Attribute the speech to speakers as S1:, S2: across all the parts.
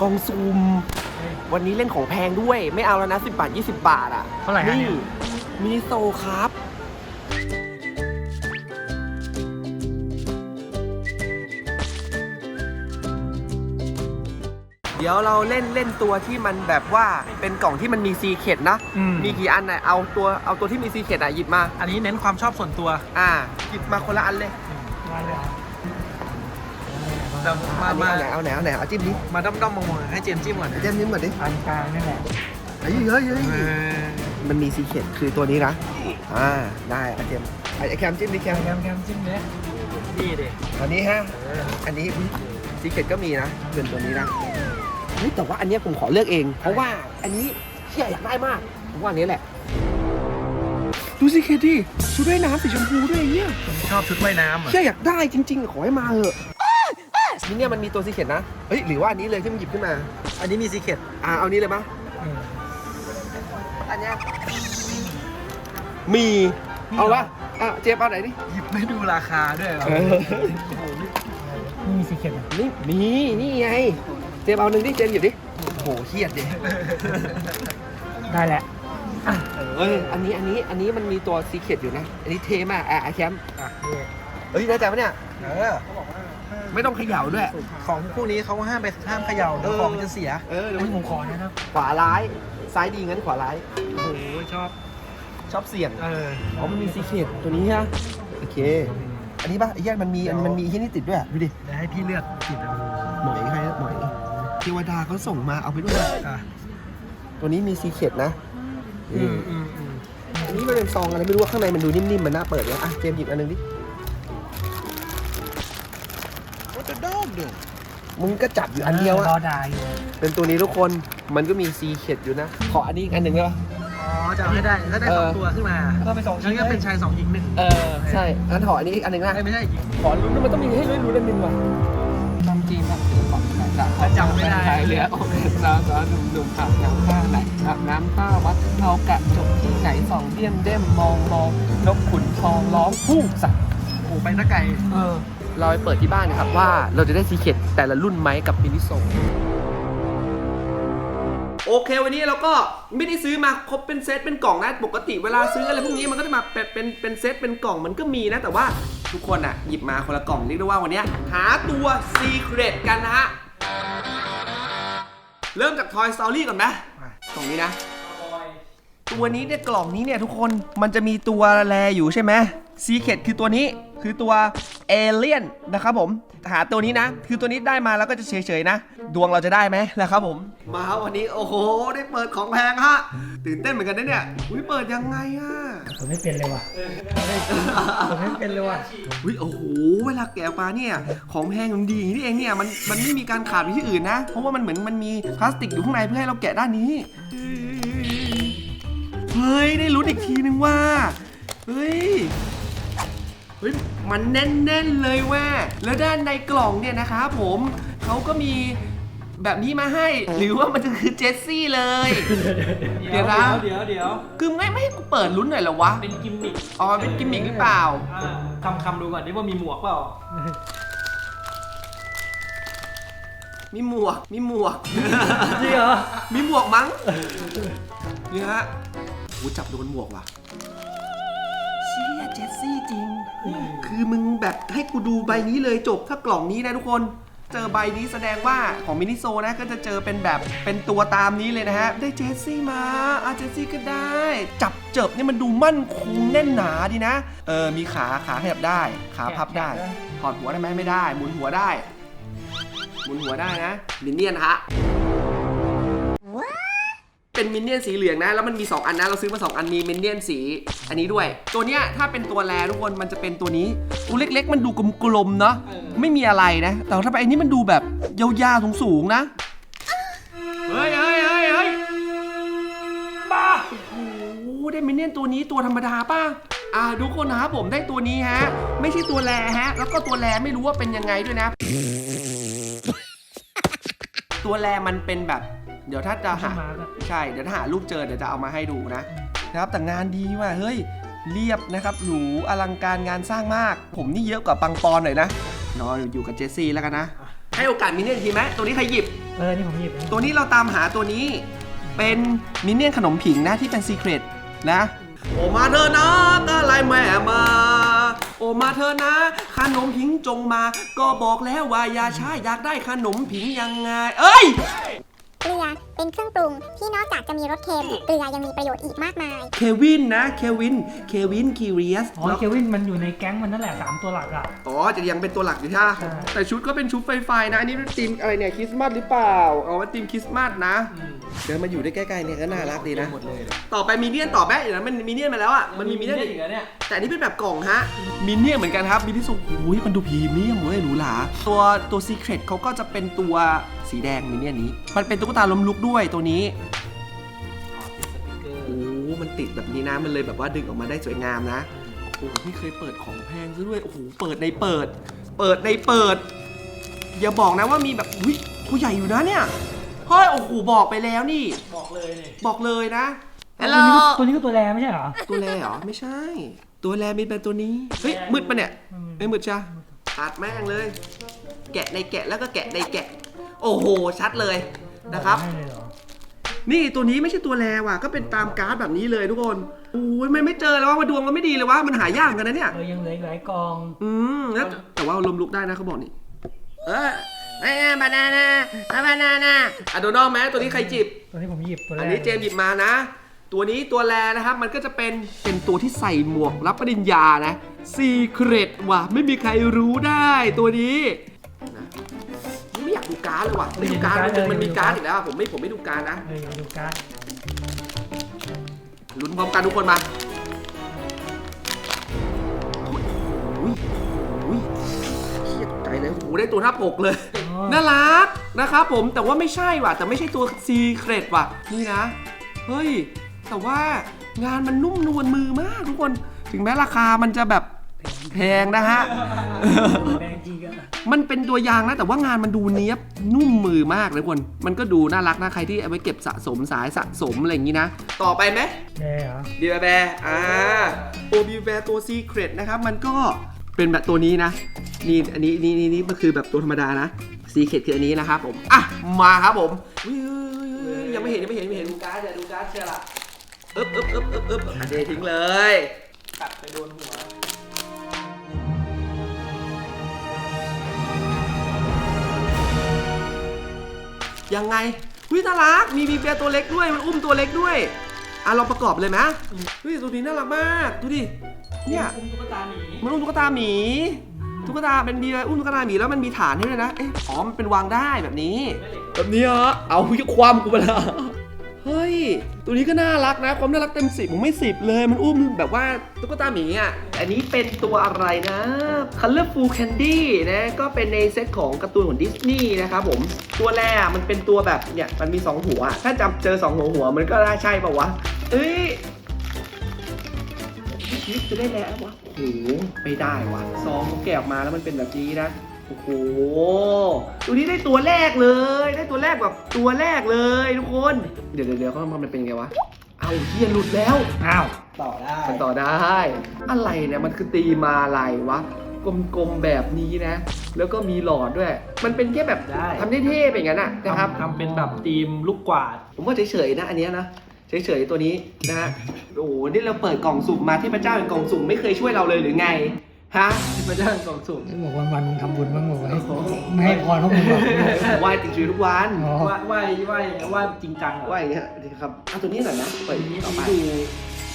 S1: กล่องซูม วันนี้เล่นของแพงด้วย ไม่เอาแล้วนะ 10 บาท 20 บาทอะ
S2: เท่าไหร่ฮะ
S1: นี่
S2: เนี่ย
S1: มินิโซครับ เดี๋ยวเราเล่นเล่นตัวที่มันแบบว่าเป็นกล่องที่มันมีซีเคดนะ
S2: อืม
S1: มีกี่อันน่ะเอาตัวเอาตัวที่มีซีเคดอะหยิบมา
S2: อันนี้เน้นความชอบส่วนตัว
S1: อ่าหยิบมาคนละอันเลย
S2: มาเลย เดี๋ยวมา
S1: อันนี้
S2: มา
S1: เอาไหนเอาไหนเอาไหนเอาจิ้มดิ
S2: มาด้อมๆมองๆให้เจมส์จิ้มก่อน
S1: เจมส์จิ้มก่อนดิ
S2: อันกลางนี่แหละ
S1: เฮ้ยเฮ้ยเฮ้ย
S2: เออ
S1: มันมีซีเคดคือตัวนี้นะอ่าได้อาเจมส์ไอ้ไอ้แคมจิ้มดิแคม
S2: แคมแคมจิ้มเนี้ยนี่ดิ
S1: อันนี้ฮะอันนี้ซีเคดก็มีนะเป็นตัวนี้นะเฮ้ยแต่ว่าอันเนี้ยผมขอเลือกเอง เพราะว่าอันนี้เชี่ยอยากได้มากผมว่าอันนี้แหละ ดูซีเคดดิชุดว่ายน้ำสีชมพูด้วยไอ้เนี่ย
S2: ผมชอบชุดว่ายน้ำอะ
S1: เชี่ยอยากได้จริง ๆ ขอให้มาเถอะ นี่เนี่ยมันมีตัวซีเคดนะ เฮ้ยหรือว่าอันนี้เลยที่มันหยิบขึ้นมา
S2: อันนี้มีซีเคร็ต
S1: อ่าเอานี้เลยปะ
S2: อืม
S1: อันเนี้ยมีเอาปะอะเจ๊เอาไหนดิ
S2: หยิบไม่ดูราคาด้วยเหรอ
S1: เออ
S2: โอ้โหนี่นี่มีซีเคร็ตอะ
S1: นี่มีนี่ไงเจมเอาหนึ่งดิเจมหยิบดิโอ้โหเครียดดิ
S2: ได้แหละ
S1: เอ้ยอันนี้อันนี้อันนี้มันมีตัวซีเคดอยู่นะ อันนี้เทมากอะอะแคมป์
S2: อะนี่
S1: เฮ้ยแน่ใจปะเนี่ย
S2: เออ
S1: ไม่ต้องเขย่าด้วย
S2: ของพวกนี้เขาห้ามไปห้ามเขย่า
S1: เออ
S2: ของมันจะเสีย
S1: เออ
S2: อั
S1: เดี๋
S2: น
S1: ยวมัน
S2: นี้ผมขอนะครับ
S1: ขวาร้าย ซ้ายดีงั้นขวาร้าย
S2: โอ้โหชอบ
S1: ชอบเสี่ยง
S2: เออ
S1: อ๋อมันมีซีเคดตัวนี้ฮะโอเค อันนี้ปะไอ้แย่มันมีมันมีที่นี่ติดด้วยอะดูดิ
S2: เดี๋ยวให้พี่เลือกกินอะ
S1: หมอยใครนะหมอยเทวดาเขาส่งมาเอาไปด้วย
S2: อะ
S1: ตัวนี้มีซีเคดนะ
S2: อื
S1: นี่
S2: มอืมอืม
S1: อันนี้มันเป็นซองอะไรไม่รู้ว่าข้างในมันดูนิ่มๆมันน่าเปิดเลยอะเจมส์หยิบอันหนึงดิ
S2: What the dog do
S1: มึงก็จับอยู่อันเดียว
S2: รอ
S1: อะ
S2: ได้อยู่
S1: เป็นตัวนี้ทุกคนมันก็มีซีเคดอยู่นะ ขออันนี้อีกอันหนึ่งได้ปะ
S2: อ๋อจะเอาให้ได้ถ้าได้
S1: เอ
S2: ส
S1: อ
S2: องตัวขึ้นมา
S1: ก็ไปสองชิ้
S2: งั้
S1: น
S2: นก็เป็นชายสองหญิงหนึ่ง
S1: เออใช่งั้นขออันนี้อีกอันหนึ่งนะ
S2: เอ้ยไม่ใช่หญิง
S1: ขอลุ้นนะมันต้องมีให้รู้รู้อันหนึ่งว่ะทำจีนแบบถือของจะ
S2: จำไม่ได้
S1: ไทยเหลือโอเคสาวสาวหนุ่มหนุ่มขับน้ำท่าไหนขับน้ำท่าวัดเอากะจบที่ไหนส่องเดี่ยมเด้มมองมองนกขุนทองร้องผู้สัตว์
S2: โอ้ไปตะไก่
S1: เออ เราไปเปิดที่บ้านนะครับว่าเราจะได้ซีเคดแต่ละรุ่นไหมกับมินิโซโอเควันนี้เราก็ไม่ได้ซื้อมาครบเป็นเซตเป็นกล่องนะปกติเวลาซื้ออะไรพวกนี้มันก็จะมาเป็นเป็นเป็นเซตเป็นกล่องมันก็มีนะ แต่ว่าทุกคนอะหยิบมาคนละกล่องเรียกได้ว่าวันเนี้ยหาตัวซีเครตกันนะฮะเริ่มจาก Toy Story ก่อนนะกล่องนี้นะ ตัวนี้เนี่ยกล่องนี้เนี่ยทุกคนมันจะมีตัวแลอยู่ใช่ไหมซีเคดคือตัวนี้ คือตัวเอเลียนนะครับผมหาตัวนี้นะ คือตัวนี้ได้มาแล้วก็จะเฉยๆนะ ดวงเราจะได้ไหมนะครับผม มาวันนี้โอ้โห ได้เปิดของแพงฮะ ตื่นเต้นเหมือนกันนะเนี่ยอุ้ยเปิดยังไงอะ
S2: ผมไม่เป็นเลยว่ะผมไม่เป็นเลยว่ะ
S1: อุ้ยโอ้โหเวลาแกะออกมาเนี่ยของแพงมันดีอย่างนี้เองเนี่ยมันมันไม่มีการขาดไปที่อื่นนะ เพราะว่ามันเหมือนมันมีพลาสติกอยู่ข้างในเพื่อให้เราแกะด้านนี้เฮ้ยได้ลุ้นอีกทีนึงว่าเฮ้ยเฮ้ยมันแน่นๆเลยว่าแล้วด้านในกล่องเนี่ยนะครับผมเขาก็มีแบบนี้มาให้ หรือว่ามันจะคือเจสซี่เลย เดี๋ยวนะ
S2: เดี๋ยวเดี๋ยว
S1: คือไม่ไม่ให้กูเปิดลุ้นหน่อยเหรอวะ
S2: เป็นกิมมิค
S1: อ๋อเป็นกิมมิกหรือเปล่า
S2: คำคำดูก่อนดิว่ามีหมวกเปล่า
S1: มีหมวก มีหมวก
S2: จริงเหรอ
S1: มีหมวกมั้ง นี่ฮะโหจับโดนหมวกว่ะเชี่ยเจสซี่จริง คือมึงแบบให้กูดูใบนี้เลยจบถ้ากล่องนี้นะทุกคน เจอใบนี้แสดงว่าของมินิโซนะก็จะเจอเป็นแบบเป็นตัวตามนี้เลยนะฮะ ได้เจสซี่มาอาเจสซี่ก็ได้ จับเจิบเนี่ยมันดูมั่นคงแน่นหนาดีนะ เออ มีขาขาขยับได้ ขาพับได้ ถอดหัวได้ไหมไม่ได้ หมุนหัวได้ หมุนหัวได้นะมินเนี่ยนฮะ เป็นมินเนี่ยนสีเหลืองนะ แล้วมันมี 2 อันนะ เราซื้อมา 2 อันมีมินเนี่ยนสี อันนี้ด้วย ตัวเนี้ยถ้าเป็นตัวแรทุกคนมันจะเป็นตัวนี้ตัวเล็ก ๆ มันดูกลมๆเนาะไม่มีอะไรนะ แต่ถ้าไปอันนี้มันดูแบบยาวๆสูงๆนะเฮ้ยเฮ้ยเฮ้ยเฮ้ยบ้าโอ้โหได้มินเนี่ยนตัวนี้ตัวธรรมดาป่ะอ่าทุกคนนะครับผมได้ตัวนี้ฮะ ไม่ใช่ตัวแรฮะ แล้วก็ตัวแรไม่รู้ว่าเป็นยังไงด้วยนะ ตัวแรมันเป็นแบบ เดี๋ยวถ้าจะหา
S2: มาก็
S1: ใช่เดี๋ยวถ้าหารูปเจอเดี๋ยวจะเอามาให้ดูนะนะครับแต่งานดีว่ะเฮ้ยเรียบนะครับหรูอลังการงานสร้างมาก ผมนี่เยอะกว่าปังปอนหน่อยนะนอนอยู่กับเจสซี่แล้วกันนะ ให้โอกาสมินเนี่ยนทีไหมตัวนี้ใครหยิบ
S2: เออ นี่ผมหยิบนะ
S1: ตัวนี้เราตามหาตัวนี้เป็นมินเนี่ยนขนมผิงนะที่เป็นซีเครตนะ โอมาเธอะนะก็ไลแม่มา โอมาเธอะนะ ขนมผิงจงมา ก็บอกแล้วว่าอย่าช้าอยากได้ขนมผิงยังไง เอ้ย
S3: เกลือเป็นเครื่องปรุงที่นอกจากจะมีรสเค็มเกลือยังมีประโยชน์อีกมากมาย
S1: เควินนะ เควิน เควินคีเรียส
S2: อ๋อเควินมันอยู่ในแก๊งมันนั่นแหละสามตัวหลักอะ
S1: อ๋อ จะยังเป็นตัวหลักอยู่ใช่ไหม
S2: ใช่
S1: แต่ชุดก็เป็นชุดไฟไฟนะ อันนี้เป็นธีมอะไรเนี่ยคริสต์มาสหรือเปล่าเอาว่าธีมคริสต์มาสนะ เดินมาอยู่ได้ใกล้ๆเนี่ยก็น่ารักดีนะ
S4: หมดเลย
S1: ต่อไปมีเนียนต่อแม่เดี๋ยวนะมันมีเนียนมาแล้วอะ มันมีมีเนียนอีก
S4: อีกแล้วเนี่ย
S1: แต่อันนี่เป็นแบบกล่องฮะมินเนี่ยนเหมือนกันครับมินที่สุดอุ้ยมันดูพรีเมียมเว้ยหรูหรา ตัวตัวซีเครตเขาก็จะเป็นตัวสีแดงมินเนี่ยนนี้ มันเป็นตุ๊กตาล้มลุกด้วยตัวนี้ โอ้มันติดแบบนี้นะ มันเลยแบบว่าดึงออกมาได้สวยงามนะ โอ้โหไม่เคยเปิดของแพงซะด้วย โอ้โห เปิดในเปิด เปิดในเปิด อย่าบอกนะว่ามีแบบ อุ้ยตัวใหญ่อยู่นะเนี่ย เฮ้ยโอ้โหบอกไปแล้วนี่
S4: บอกเลยนี่
S1: บอกเลยนะ
S2: ตัวนี้ก็ตัวนี้ก็ตัวแรไม่ใช่เหรอ
S1: ตัวแรเหรอไม่ใช่ ตัวแรมีเป็นตัวนี้เฮ้ยมืดปะเนี่ย
S2: อืม
S1: ไม่มืดใช่ตัดแม่งเลย แกะในแกะแล้วก็แกะในแกะ โอ้โหชัดเลยนะครับ
S2: ให้เลยเหรอ
S1: นี่ตัวนี้ไม่ใช่ตัวแรว่ะ ก็เป็นตามการ์ดแบบนี้เลยทุกคนโอ้ยไม่ไม่เจอแล้วว่ามาดวงมันไม่ดีเลยว่ามันหายากเหมือนกันนะเนี่ย
S2: เออยังเหลืออีกหลายกอง
S1: อืมแล้วแต่ว่าลมลุกได้นะเขาบอกนี่ เออ ไอ้บานาน่าบานาน่าอะโดนัลด์แม้ตัวนี้ใครจิบ
S2: ตัวนี้ผมหยิบตัวแรก
S1: อันนี้เจมส์หยิบมานะ ตัวนี้ตัวแรนะครับ มันก็จะเป็นเป็นตัวที่ใส่หมวกรับปริญญานะซีเครตว่ะ ไม่มีใครรู้ได้ตัวนี้นะไม่อยากดูการ์ดเลยว่ะไม่ดูการ์ดมันมันมีการ์ดอีกแล้วอะผมไม่ผมไม่ดูการ์ดนะ
S2: เออมาดูการ์ด
S1: ลุ้นพร้อมกันทุกคนมาอุ้ยอุ้ยเครียดใจเลยโอ้โหได้ตัวหน้าปกเลย
S2: อ๋อ
S1: น่ารักนะครับผมแต่ว่าไม่ใช่ว่ะ แต่ไม่ใช่ตัวซีเครตว่ะ นี่นะ เฮ้ย แต่ว่างานมันนุ่มนวลมือมากทุกคน ถึงแม้ราคามันจะแบบแพงนะฮะ
S2: แดงจริงอะ
S1: มันเป็นตัวยางนะ แต่ว่างานมันดูเนี้ยบนุ่มมือมากเลยทุกคน มันก็ดูน่ารักนะ ใครที่เอาไว้เก็บสะสมสายสะสมอะไรอย่างนี้นะ ต่อไปไหม
S2: แดงเหรอ
S1: บีแบร์แบร์อ่าโอบีแบร์ตัวซีเครตนะครับ มันก็เป็นแบบตัวนี้นะ นี่อันนี้นี่นี่นี่มันคือแบบตัวธรรมดานะ ซีเครตคืออันนี้นะครับผม อะ มาครับผมยังไม่เห็นยังไม่เห็นยังไม่เห็น
S4: ดูการ์ดอย่าดูการ์ดเชียร์ละ
S1: อึ๊บอึ๊บอึ๊บอึ๊บอึ๊บอันนี้ทิ้งเลย
S4: ตัดไปโดนหัว
S1: ยังไงวิน่ารัก มีบีแบร์ตัวเล็กด้วย มันอุ้มตัวเล็กด้วย อะเราประกอบเลยไหมเฮ้ยตัวนี้น่ารักมาก ดูดิ เนี่ย
S4: อุ้มตุ๊กตาหมี
S1: มันอุ้มตุ๊กตาหมี ตุ๊กตาเป็นมีอะไรอุ้มตุ๊กตาหมีแล้วมันมีฐานให้ด้วยนะ เอ๊ะอ๋อมันเป็นวางได้แบบนี้ แบบนี้เหรอเอาความกูไปละเฮ้ย ตัวนี้ก็น่ารักนะ ความน่ารักเต็มสิบผมไม่สิบเลย มันอุ้มแบบว่าตุ๊กตาหมีอะ อันนี้เป็นตัวอะไรนะ Colorful Candy นะ ก็เป็นในเซตของการ์ตูนของดิสนีย์นะครับผม ตัวแรกมันเป็นตัวแบบเนี่ย มันมี 2 หัว ถ้าจำเจอ 2 หัวหัวมันก็ได้ใช่ป่าวะ เอ้ย นี่จะได้แล้ววะโอ้โหไม่ได้วะซองเขาแกะออกมาแล้วมันเป็นแบบนี้นะโอ้โหตัวนี้ได้ตัวแรกเลย ได้ตัวแรกแบบตัวแรกเลยทุกคน เดี๋ยวเดี๋ยวเดี๋ยวเขามันเป็นไงวะเอาเฮียหลุดแล้ว
S2: อ้าว
S4: ต่อได้
S1: มันต่อได้ อะไรเนี่ยมันคือตีมาอะไรวะกลมๆแบบนี้นะ แล้วก็มีหลอดด้วย มันเป็นแค่แบบทำเท่ๆไปอย่างนั้นอะนะครับ
S4: ทำเป็นแบบทีมลูกกวาด
S1: ผมว่าเฉยๆนะอันเนี้ยนะ เฉยๆตัวนี้นะฮะโอ้โหนี่เราเปิดกล่องสุ่มมาที่พระเจ้าเป็นกล่องสุ่มไม่เคยช่วยเราเลยหรือไงฮะ
S4: พระเจ้ากล่องสุ่ม
S2: บอกวันวันๆมึงทำบุญบ้างบอกว่าให้ไม่ให้พรพวกมึงหรอก
S1: ไหว้ติดชีวิตทุกวัน
S2: อ๋อ
S4: ว่าว่าว่าว่าจริงจังเหรอ
S1: ไหว้อย่างเงี้ยดีครับเอาตัวนี้หน่อยนะเปิด
S4: ทีนี้
S1: ต่อไป
S4: ดู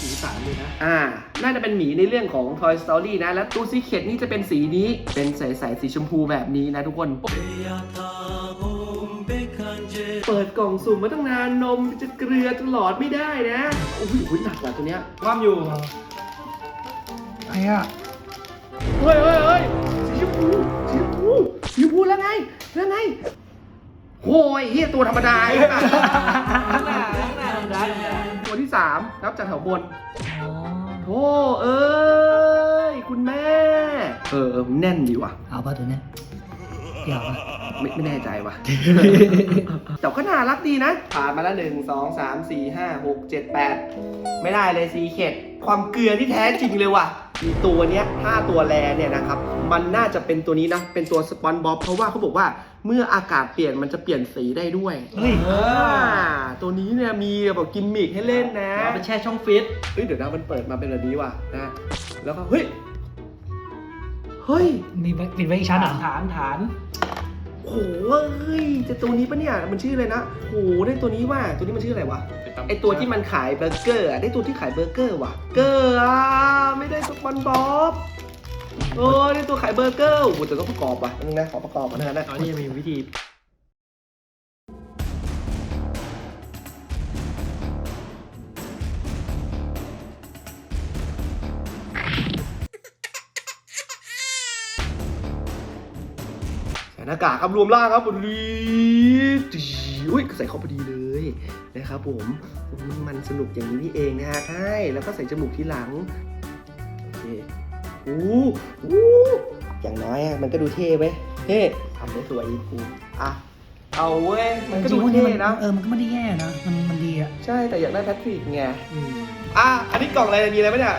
S4: สีสันเลยนะ
S1: อ่า น่าจะเป็นหมีในเรื่องของ Toy Story นะ และตู้ซีเคดนี่จะเป็นสีนี้ เป็นใสๆสีชมพูแบบนี้นะทุกคน เปิดกล่องสุ่มมาตั้งนานนมจะเกลือตลอดไม่ได้นะโอ้โหโอ้โหหนักว่ะตัวเนี้ย
S4: ว่ามอยู่
S2: ใครอะ
S1: เฮ้ยเฮ้ยเฮ้ยสีชมพูสีชมพูสีชมพูแล้วไงแล้วไงโอ้ยเฮียตัวธรรมดาไอ้ห่า
S4: ข้างหน้าข้างหน้าทำได้ทำได้
S1: ตัวที่สามครับจากแถวบน
S2: อ๋อ
S1: โธ่เอ้ย คุณแม่เออเออแน่นดีว่ะ
S2: เอาป่ะตัวเนี้ยเกี่ยวป่ะ
S1: ไม่ไม่แน่ใจว่ะ แต่ก็น่ารักดีนะ ผ่านมาแล้วหนึ่งสองสามสี่ห้าหกเจ็ดแปดไม่ได้เลยซีเข็ดความเกลือที่แท้จริงเลยว่ะมีตัวเนี้ยห้าตัวแรเนี่ยนะครับ มันน่าจะเป็นตัวนี้นะ เป็นตัวสปอนบ๊อบเพราะว่าเขาบอกว่าเมื่ออากาศเปลี่ยนมันจะเปลี่ยนสีได้ด้วย
S2: เฮ้ย
S4: เอ
S1: อ่า
S4: อ
S1: ตัวนี้เนี่ยมีแบบกิมมิคให้เล่นนะ
S4: เอาไปแช่ช่องฟิต
S1: เฮ้ยเดี๋ยวนะมันเปิดมาเป็นแบบนี้ว่ะนะแล้วก็เฮ้ยเฮ้ย
S2: มีปิดไว้อีกชั้นเหรอ
S4: ฐานฐาน
S1: โหเฮ้ยจะตัวนี้ปะเนี่ยมันชื่ออะไรนะโหได้ตัวนี้ว่ะตัวนี้มันชื่ออะไรวะไอตัวที่มันขายเบอร์เกอร์อะได้ตัวที่ขายเบอร์เกอร์ว่ะ เกอร์อะไม่ได้สปอนบ๊อบเออได้ตัวขายเบอร์เกอร์โอ้โหแต่ต้องประกอบว่ะนึงนะขอประกอบก่อนนะนะ
S4: ตอนนี้มีวิธี
S1: หน้ากากครับรวมร่างครับบรีจีอุ้ยใส่เข้าพอดีเลยนะครับผมมันมันสนุกอย่างนี้นี่เองนะฮะใช่แล้วก็ใส่จมูกที่หลังโอเคอู้อู้อย่างน้อยอะมันก็ดูเท่เว้ยเท่ทำได้สวยอีกกูอะเอาเว้ยมันก็
S2: จริ
S1: ดู
S2: งๆพวกนี้
S1: เท่
S2: มัน
S1: นะ
S2: เออมันก็ไม่ได้แย่นะมันมันดีอะ
S1: ใช่แต่อยากได้แพทริกไง
S4: อืม
S1: อะอันนี้กล่องอะไรมีอะไรไหมเนี่ย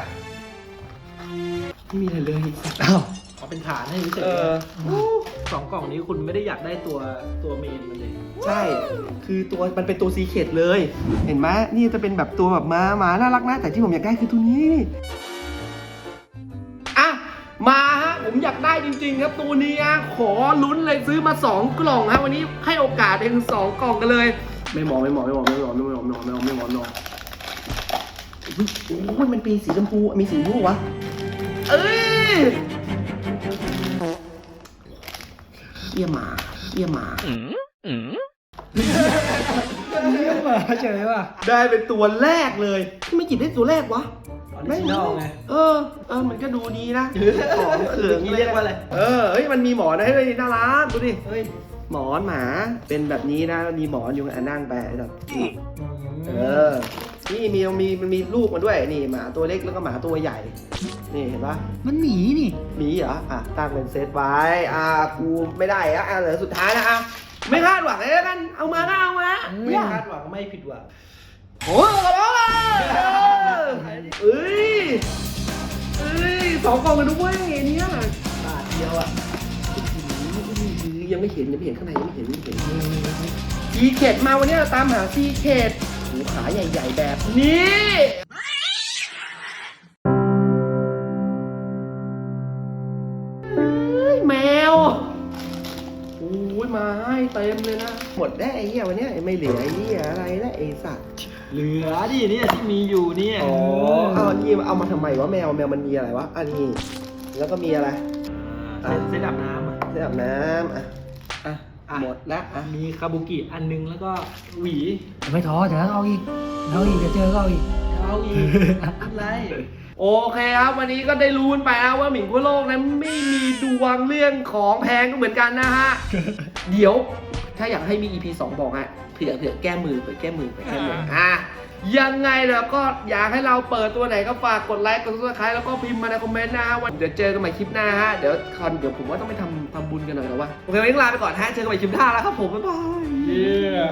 S1: ไม่มีอะไรเลย
S2: อ้าว
S4: เอาเป็นฐานให้เฉย
S1: เออ
S4: สองกล่องนี้คุณไม่ได้อยากได้ตัวตัวเมนมันเลย
S1: ใช่ คือตัวมันเป็นตัวซีเคดเลย เห็นไหมนี่จะเป็นแบบตัวแบบม้าม้าน่ารักนะแต่ที่ผมอยากได้คือตัวนี้นี่อะมาฮะผมอยากได้จริง ๆ ครับตัวนี้อะขอลุ้นเลยซื้อมา 2 กล่องฮะวันนี้ให้โอกาสเองสองกล่องกันเลย ไม่มองไม่มองไม่มองไม่มองไม่มองไม่มองไม่มองไม่มองไม่มองอุ๊ยโอ้ยมันเป็นสีชมพูมีสีม่วงวะเอ้ย เขี้ยหมาเขี้ยหมา
S2: เยี่ยมอะเฉยว่ะ
S1: ได้เป็นตัวแรกเลยทำไม่หยิบได้ตัวแรกวะ
S4: ออริจินอลไง
S1: เออ เออ มันก็ดูดีนะของเขือง
S4: นี่เรียกว่าอะไร
S1: เออ เฮ้ย มันมีหมอนนะเฮ้ยน่ารักดูดิ
S4: เฮ้ย
S1: หมอนหมา เป็นแบบนี้นะ มีหมอนอยู่อะนั่งไปแบบเออ นี่มีมีมันมีลูกมาด้วยนี่หมาตัวเล็กแล้วก็หมาตัวใหญ่ นี่เห็นปะ
S2: มันหมีนี่
S1: มีเหรออะตั้งเป็นเซตไว้อะกูไม่ได้อะอะเหลือสุดท้ายนะอะไม่คาดหวังเลยแล้วกันเอามาก็เอามา
S4: ไม่คาดหวังไม่ผิดหวัง
S1: โอ้ยขอร้องอะเอ้ยเอ้ยสองกล่องกันด้วยเนี่ย
S4: บาทเดียวอะ
S1: ยังไม่เห็นยังไม่เห็นข้างในยังไม่เห็นยังไม่เห็น ซีเคดมาวันนี้เราตามหาซีเคดหูขาใหญ่ ๆ แบบนี้เอ้ยแมวโอ้ยมาให้เต็มเลยนะ หมดได้วไอ้เหี้ยวันเนี้ยไม่เหลือไอ้เหี้ยอะไรแล้วไอ้สัตว์
S4: เหลือดิเนี่ยที่มีอยู่เนี่ย
S1: อ๋อเอาอันนี้เอามาทำไมวะแมวแมวมันมีอะไรวะอันนี้แล้วก็มีอะไร
S4: อ่าเส้นดับน้ำอะ
S1: เสื้ออาบน้ำอะอะ
S4: อะ
S1: หมดแล้วอะ
S4: มีคาบุกิอันนึงแล้วก็หวี
S2: ไม่ท้อเดี๋ยวเอาอีกเอาอีกเดี๋ยวเจอก็เอาอีก
S4: เอาอีกอะไร
S1: โอเคครับ วันนี้ก็ได้รู้กันไปแล้วว่าหมิงกุโลกนั้นไม่มีดวงเรื่องของแพงก็เหมือนกันนะฮะ เดี๋ยวถ้าอยากให้มี EP 2 บอกฮะเผื่อเผื่อแก้มือเผื่อแก้มือเผื่อแก้มืออะ ยังไงแล้วก็อยากให้เราเปิดตัวไหนก็ฝากกดไลค์กดซับสไครต์แล้วก็พิมพ์มาในคอมเมนต์นะฮะวันเดี๋ยวเจอกันใหม่คลิปหน้าฮะเดี๋ยวคอนเดี๋ยวผมว่าต้องไปทำทำบุญกันหน่อยแล้ววะโอเควันนี้ลาไปก่อนฮะเจอกันใหม่คลิปหน้าแล้วครับผมบ๊ายบาย
S4: Yeah